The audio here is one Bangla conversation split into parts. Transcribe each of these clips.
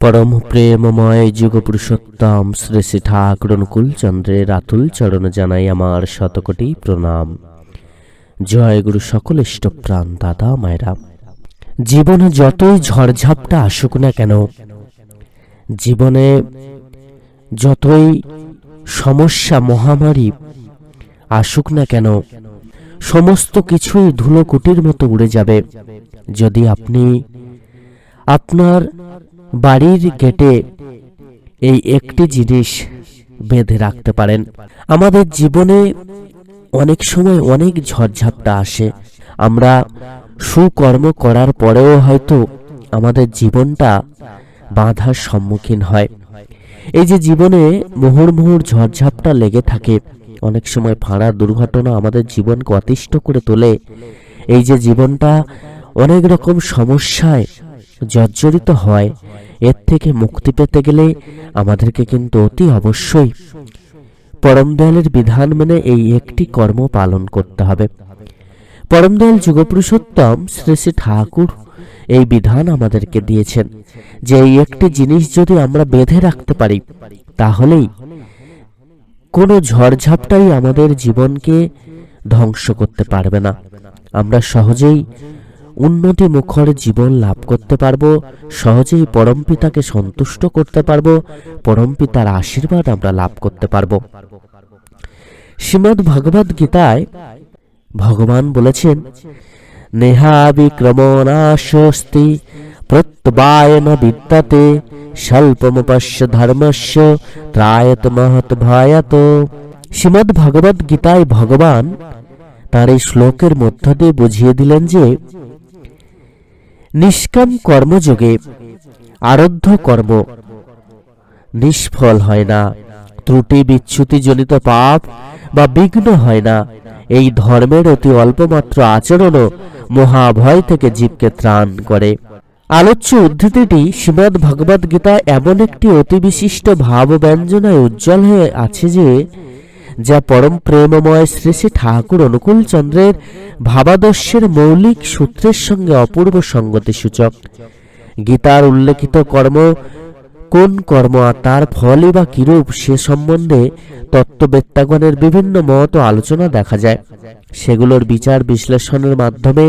পরম প্রেমময় যুগ পুরুষোত্তম শ্রী শ্রী ঠাকুর অনুকূল চন্দ্রের আতুল চরণ জানাই আমার শতকোটি প্রণাম। জয় গুরু সকল ইষ্টপ্রাণ দাদা মায়েরা। জীবনে যতই ঝড়ঝাপটা আসুক না কেন, জীবনে যতই সমস্যা, মহামারী আসুক না কেন, সমস্ত কিছুই ধুলোকুটির মতো উড়ে যাবে। যদি আপনি আপনার বাড়ির গেটে এই একটি জিনিস বেঁধে রাখতে পারেন। আমাদের জীবনে অনেক সময় অনেক ঝড়ঝাপটা আসে। আমরা সুকর্ম করার পরেও হয়তো আমাদের জীবনটা বাধার সম্মুখীন হয়। এই যে জীবনে মুহুর মুহুর ঝড়ঝাপটা লেগে থাকে, অনেক সময় ফাঁড়া দুর্ঘটনা আমাদের জীবনকে অতিষ্ঠ করে তোলে। এই যে জীবনটা অনেক রকম সমস্যায় জর্জরিত হয়, এর থেকে মুক্তি পেতে গেলে আমাদেরকে কিন্তু অতি অবশ্যই পরম দয়ালের বিধান মেনে এই একটি কর্ম পালন করতে হবে। পরম যুগপুরুষোত্তম শ্রী শ্রী ঠাকুর এই বিধান আমাদেরকে দিয়েছেন যে এই একটি জিনিস যদি আমরা বেঁধে রাখতে পারি, তাহলেই কোনো ঝড়ঝাপটাই আমাদের জীবনকে ধ্বংস করতে পারবে না। আমরা সহজেই উন্নতি মুখর জীবন লাভ করতে পারব, সহজেই পরমপিতাকে সন্তুষ্ট করতে পারব পরমপিতার আশীর্বাদ আমরা লাভ করতে পারব। শ্রীমদ্ ভগবদ গীতায় ভগবান বলেছেন নেহা বিক্রমণাশস্তি প্রত্যবায়ন বিদ্যাতে স্বল্পমপশ্য ধর্মস্য ত্রায়ত মহৎ ভয়াত শ্রীমদ্ ভগবদ গীতায় ভগবান তার এই শ্লোকের মধ্য দিয়ে বুঝিয়ে দিলেন যে নিষ্কাম কর্মযোগে আরব্ধ কর্ম। নিষ্ফল হয় না। ত্রুটি বিচ্যুতি জনিত পাপ বা বিঘ্ন হয় না। এই ধর্মের অতি অল্পমাত্র আচরণও মহাভয় থেকে জীবকে ত্রাণ করে। আলোচ্য উদ্ধৃতিটি শ্রীমদ ভগবদ গীতা এমন একটি অতি বিশিষ্ট ভাব ব্যঞ্জনায় উজ্জ্বল হয়ে আছে যে যা পরম প্রেমময় শ্রী শ্রী ঠাকুর অনুকূল চন্দ্রের ভাবাদর্শের মৌলিক সূত্রের সঙ্গে অপূর্ব সঙ্গতি সূচক গীতার উল্লেখিত কর্ম কোন কর্ম আর তার ফলই বা কিরূপ সে সম্বন্ধে তত্ত্ববেত্তাগণের বিভিন্ন মত আলোচনা দেখা যায়। সেগুলোর বিচার বিশ্লেষণের মাধ্যমে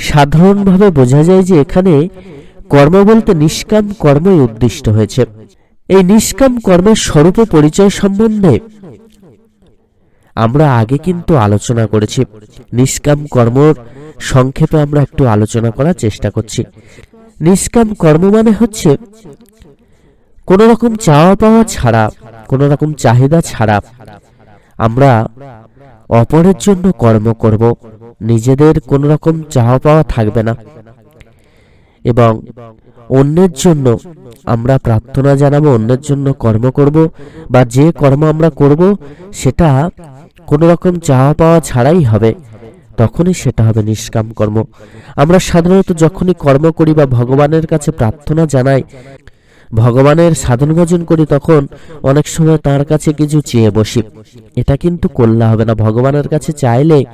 সাধারণভাবে বোঝা যায় যে এখানে কর্ম বলতে নিষ্কাম কর্মই উদ্দিষ্ট হয়েছে। এই নিষ্কাম কর্মের স্বরূপ পরিচয় সম্বন্ধে আমরা আগে কিন্তু আলোচনা করেছি। নিষ্কাম কর্মর সংক্ষেপে আমরা একটু আলোচনা করার চেষ্টা করছি। নিষ্কাম কর্ম মানে হচ্ছে কোনো রকম চাওয়া পাওয়া ছাড়া কোনো রকম চাহিদা ছাড়া আমরা অপরের জন্য কর্ম করব। নিজেদের কোনো রকম চাওয়া পাওয়া থাকবে না। এবং অন্যের জন্য আমরা প্রার্থনা জানাব, অন্যের জন্য কর্ম করব বা যে কর্ম আমরা করব, সেটা কোনো রকম চাওয়া পাওয়া ছাড়াই হবে। তখনই সেটা হবে নিষ্কাম কর্ম। আমরা সাধারণত যখনই কর্ম করি বা ভগবানের কাছে প্রার্থনা জানাই, ভগবানের সাধন ভজন করি তখন অনেক সময় তার কাছে কিছু চেয়ে বসি। এটা কিন্তু করলে হবে না। ভগবানের কাছে চাইলে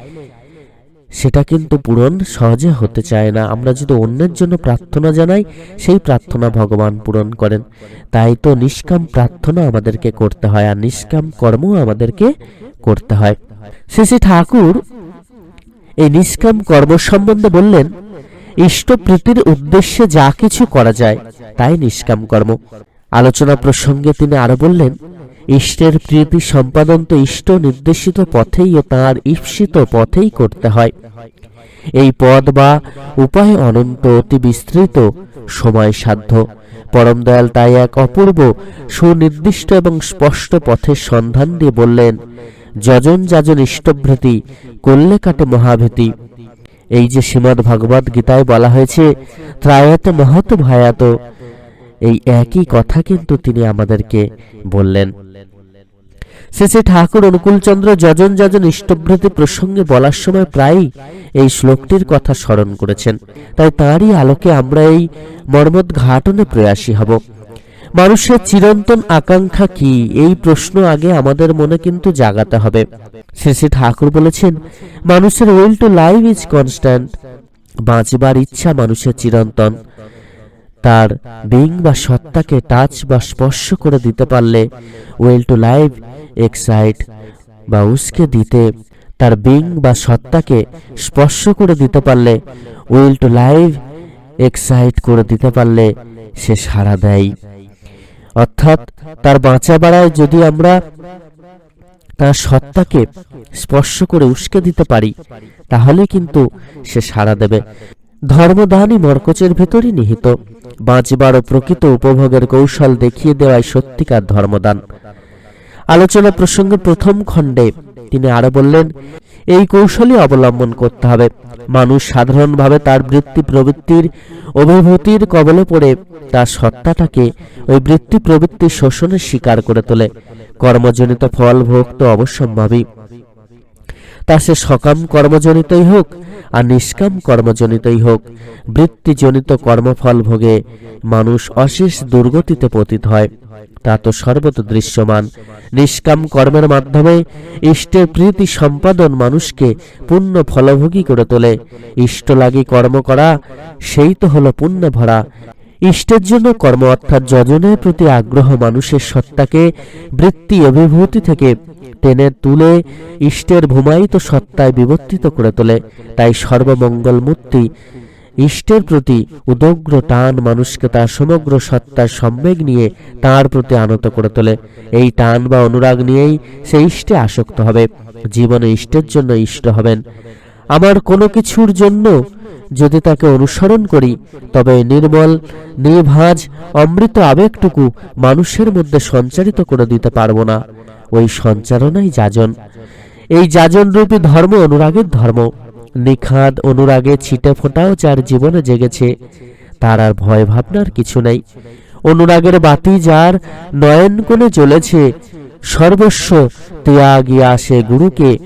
সেটা কিন্তু পূরণ সহজে হতে চায় না। আমরা যদি অন্যের জন্য প্রার্থনা জানাই, সেই প্রার্থনা ভগবান পূরণ করেন। তাই তো নিষ্কাম প্রার্থনা আমাদেরকে করতে হয়, আর নিষ্কাম কর্ম আমাদেরকে করতে হয়। শ্রী শ্রী ঠাকুর এই নিষ্কাম কর্ম সম্বন্ধে বললেন ইষ্টপ্রীতির উদ্দেশ্যে যা কিছু করা যায়, তাই নিষ্কাম কর্ম। আলোচনা প্রসঙ্গে তিনি আরও বললেন ইষ্টের প্রীতি সম্পাদন তো ইষ্ট নির্দেশিত পথেই ও তাঁর ঈপ্সিত পথেই করতে হয়। এই পদ বা উপায় অনন্ত, অতি বিস্তৃত সময় সাধ্য পরম দয়াল তাই এক অপূর্ব, সুনির্দিষ্ট এবং স্পষ্ট পথের সন্ধান দিয়ে বললেন, যজন যাজন ইষ্টভৃতি, করলে কাটে মহাভীতি। এই যে শ্রীমদ ভগবদ গীতায় বলা হয়েছে, ত্রায়াত মহৎ ভয়াত। এই একই কথা কিন্তু তিনি আমাদেরকে বললেন। শেষে ঠাকুর অনুকূলচন্দ্র যজন যজন ইষ্টভৃতি প্রসঙ্গে বলার সময় প্রায়ই এই শ্লোকটির কথা স্মরণ করেছেন। তাই তাঁরই আলোকে আমরা এই মর্মোদ্ঘাটনে প্রয়াসী হব। মানুষের চিরন্তন আকাঙ্ক্ষা কি? এই প্রশ্ন আগে আমাদের মনে কিন্তু জাগাতে হবে। শেষে ঠাকুর বলেছেন, মানুষের will to live is constant বাঁচবার ইচ্ছা মানুষের চিরন্তন। তার বিং বা সত্তাকে টাচ বা স্পর্শ করে দিতে পারলে ওয়েল টু লাইভ, এক্সাইট বা উসকে দিতে তার বিং বা সত্তাকে স্পর্শ করে দিতে পারলে উইল টু লাইভ, এক্সাইট করে দিতে পারলে সে সাড়া দেয়। অর্থাৎ তার বাঁচা বাড়ায় যদি আমরা তার সত্তাকে স্পর্শ করে উস্কে দিতে পারি, তাহলে কিন্তু সে সাড়া দেবে। ধর্মদানই মরকচের ভেতরই নিহিত। বাঁচবার ও প্রকৃত উপভোগের কৌশল দেখিয়ে দেওয়াই সত্যিকার ধর্মদান। আলোচনা প্রসঙ্গে প্রথম খণ্ডে তিনি আরও বললেন, এই কৌশলই অবলম্বন করতে হবে। মানুষ সাধারণভাবে তার বৃত্তি প্রবৃত্তির অভিভূতির কবলে পড়ে তার সত্তাটাকে ওই বৃত্তি প্রবৃত্তির শোষণের শিকার করে তোলে। কর্মজনিত ফল ভোগ তো অবশ্যম্ভাবী। তা সে সকাম কর্মজনিতই হোক আর নিষ্কাম কর্মজনিতই হোক। বৃত্তিজনিত কর্মফল ভোগে মানুষ অশেষ দুর্গতিতে পতিত হয়। তা তো সর্বত দৃশ্যমান। নিষ্কাম কর্মের মাধ্যমে ইষ্টের প্রীতি সম্পাদন মানুষকে পুণ্য ফলভোগী করে তোলে। ইষ্টলাগী কর্ম করা, সেই তো হলো পুণ্য ভরা। ইষ্টের জন্য কর্ম অর্থাৎ যজনের প্রতি আগ্রহ মানুষের সত্তাকে বৃত্তি অভিভূতি থেকে টেনে তুলে ইষ্টের ভূমায়িত সত্তায় বিবর্তিত করে তোলে। তাই সর্বমঙ্গল মূর্তি ইষ্টের প্রতি উদগ্র টান মানুষকে তার সমগ্র সত্তার সম্বেগ নিয়ে তার প্রতি আনত করে তোলে। এই টান বা অনুরাগ নিয়েই সে ইষ্টে আসক্ত হবে। জীবনে ইষ্টের জন্য ইষ্ট হবেন। আমার কোনো কিছুর জন্য যদি তাকে অনুসরণ করি, তবে নির্মল, নির্ভাজ, অমৃত আবেগটুকু মানুষের মধ্যে সঞ্চারিত করে দিতে পারব না। ওই সঞ্চারণাই যাজন। এই যাজনরূপী ধর্ম অনুরাগের ধর্ম। নিখাদ অনুরাগে ছিটে ফোটাও যার জীবনে জেগেছে, তার আর ভয় ভাবনার কিছু নেই। অনুরাগের বাতি যার নয়ন কোণে জ্বলেছে, সর্বস্ব ত্যাগিয়া সে গুরুকে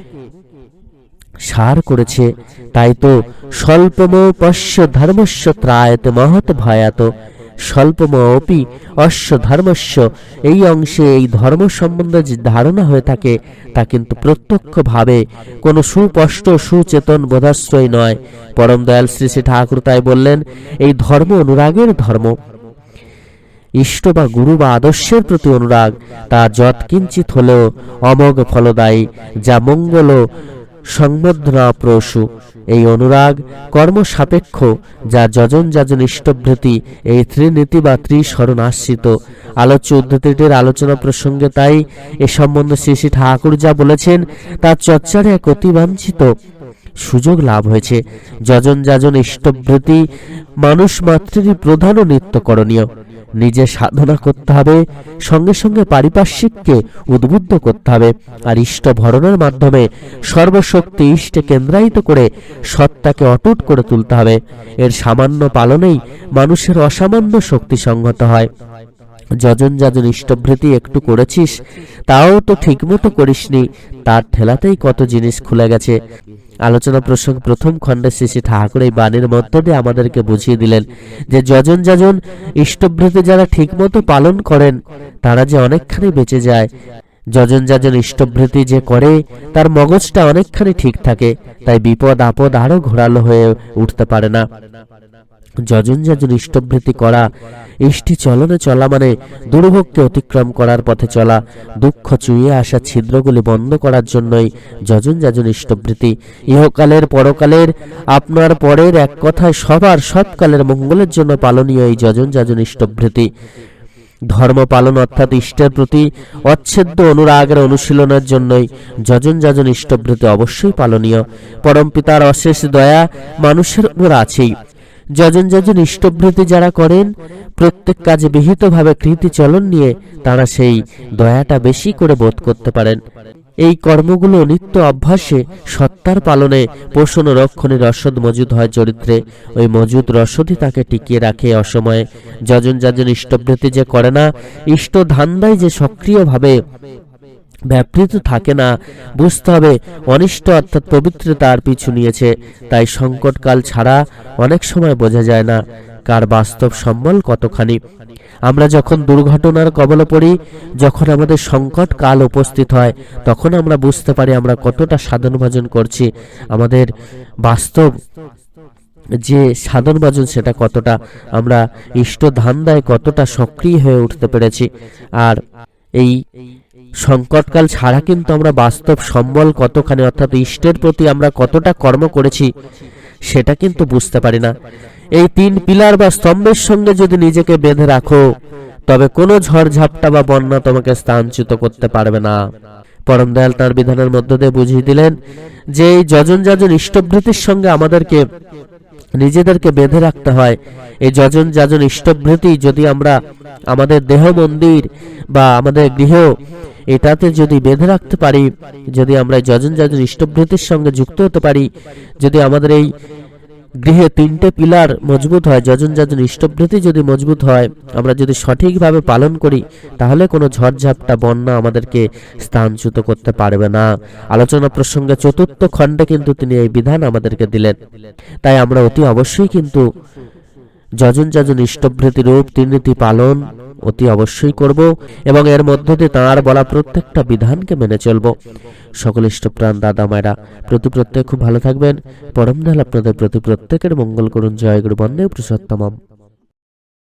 সার করেছে। তাই তো স্বল্পম পশ্য ধর্মস্য ত্রায়ত মহৎ ভয়াত। স্বল্পম অপি অশ্ব ধর্মস্য। এই অংশে এই ধর্ম সম্বন্ধে যে ধারণা হয়ে থাকে, তা কিন্তু প্রত্যক্ষভাবে কোনো সুস্পষ্ট সুচেতন বোধাশ্রয় নয়। পরম দয়াল শ্রী শ্রী ঠাকুর তাই বললেন, এই ধর্ম অনুরাগের ধর্ম। ইষ্ট বা গুরু বা আদর্শের প্রতি অনুরাগ, তা যৎকিঞ্চিত হলেও অমোঘ ফলদায়ী, যা মঙ্গল সংবদ্ধনা প্রসু। এই অনুরাগ কর্ম সাপেক্ষ যা যজন যাজন ইষ্টভৃতি এই ত্রিনীতি বা ত্রিস্মরণ আশ্রিত। আলোচ্য উদ্ধতিটির আলোচনা প্রসঙ্গে তাই এ সম্বন্ধে শ্রী শ্রী ঠাকুর যা বলেছেন তার চর্চার এক অতিবাঞ্ছিত সুযোগ লাভ হয়েছে। যজন যাজন ইষ্টভৃতি মানুষ মাত্রেরই প্রধান ও নিত্য করণীয় নিজে সাধনা করতে হবে, সঙ্গে সঙ্গে পারিপার্শ্বিককে উদ্বুদ্ধ করতে হবে। আর ইষ্ট ভরণের মাধ্যমে সর্বশক্তি ইষ্টে কেন্দ্রায়িত করে সত্তাকে অটুট করে তুলতে হবে। এর সামান্য পালনেই মানুষের অসামান্য শক্তি সংহত হয়। যজন যাজন ইষ্টভৃতি একটু করেছিস, তাও তো ঠিকমতো করিসনি, তার ঠেলাতেই কত জিনিস খুলে গেছে। আলোচনা প্রসঙ্গ প্রথম খণ্ডে শ্রী শ্রী ঠাকুর এই বাণীর মধ্য দিয়ে আমাদেরকে বুঝিয়ে দিলেন যে যজন যাজন ইষ্টভৃতি যারা ঠিকমতো পালন করেন, তারা যে অনেকখানি বেঁচে যায়। যজন যাজন ইষ্টভৃতি যে করে, তার মগজটা অনেকখানি ঠিক থাকে, তাই বিপদ আপদ আরও ঘোরালো হয়ে উঠতে পারে না। যজন যজন ইষ্টভৃতি করা, ইষ্টি চলনে চলা মানে দুর্ভোগকে অতিক্রম করার পথে চলা, দুঃখ চুইয়ে আসা ছিদ্রগুলি বন্ধ করার জন্যই যজন যাজন ইষ্টভৃতি ইহকালের পরকালের, আপনার পরের এক কথায় সবার সবকালের মঙ্গলের জন্য পালনীয় এই যজন যাজন ইষ্টভৃতি ধর্ম পালন অর্থাৎ ইষ্টের প্রতি অচ্ছেদ্য অনুরাগের অনুশীলনের জন্যই যজন যজন ইষ্টভৃতি অবশ্যই পালনীয়। পরমপিতার অশেষ দয়া মানুষের উপর আছেই। যজন যজন ইষ্টভৃতি যারা করেন, প্রত্যেক কাজে বিহিতভাবে কৃতি চলন নিয়ে তারা সেই দয়াটা বেশি করে বোধ করতে পারেন। এই কর্মগুলো নিত্য অভ্যাসে সত্তার পালনে পোষণ ও রক্ষণে রসদ মজুদ হয় চরিত্রে। ওই মজুদ রসদই তাকে টিকিয়ে রাখে অসময়ে। যজন যাজন ইষ্টভৃতি যে করে না, ইষ্ট ধান্দায় যে সক্রিয়ভাবে ব্যাপৃত থাকে না। বুঝতে হবে, অনিষ্ট অর্থাৎ পবিত্রতার পিছু নিয়েছে। তাই সংকটকাল ছাড়া অনেক সময় বোঝা যায় না কার বাস্তব সম্বল কতখানি। আমরা যখন দুর্ঘটনার কবলে পড়ি, যখন আমাদের সংকট কাল উপস্থিত হয়, তখন আমরা বুঝতে পারি আমরা কতটা সাধন ভজন করছি। আমাদের বাস্তব যে সাধন ভজন সেটা কতটা। আমরা ইষ্ট ধান্দায় কতটা সক্রিয় হয়ে উঠতে পেরেছি। আর এই সংকটকাল ছাড়া কিন্তু আমরা বাস্তব সম্বল কতখানি, অর্থাৎ ইষ্টের প্রতি আমরা কতটা কর্ম করেছি, সেটা কিন্তু বুঝতে পারি না। এই তিন পিলার বা স্তম্ভের সঙ্গে যদি নিজেকে বেঁধে রাখো, তবে কোনো ঝড়ঝাপটা বা বন্যা তোমাকে স্থানচ্যুত করতে পারবে না। পরম দয়াল তাঁর বিধানের মধ্য দিয়ে বুঝিয়ে দিলেন যে এই যজন যাজন ইষ্টভৃতির সঙ্গে আমাদেরকে, নিজেদেরকে বেঁধে রাখতে হয়। এই যজন যাজন ইষ্টভৃতি যদি আমরা আমাদের দেহ, মন্দির বা আমাদের গৃহ এটাতে যদি বেঁধে রাখতে পারি, যদি আমরা যজন যাজন ইষ্টভৃতির সঙ্গে যুক্ত হতে পারি, যদি আমাদের এই গৃহে তিনটে পিলার মজবুত হয়, যজন যাজন ইষ্টভৃতি যদি মজবুত হয়, আমরা যদি সঠিকভাবে পালন করি, তাহলে কোনো ঝড়ঝাপটা, বন্যা আমাদেরকে স্থানচ্যুত করতে পারবে না। আলোচনা প্রসঙ্গে চতুর্থ খণ্ডে কিন্তু তিনি এই বিধান আমাদেরকে দিলেন। তাই আমরা অতি অবশ্যই কিন্তু যজন যাজন ইষ্টভৃতি রূপ তিননীতি পালন অতি অবশ্যই করব এবং এর মধ্য দিয়ে তাঁর বলা প্রত্যেকটা বিধানকে মেনে চলব। সকল ইষ্টপ্রাণ দাদা মায়েরা, প্রতি প্রত্যেক খুব ভালো থাকবেন। পরম দাল আপনাদের প্রতি প্রত্যেকের মঙ্গল করুন। জয় গুরু বন্দে পুরুষোত্তমম।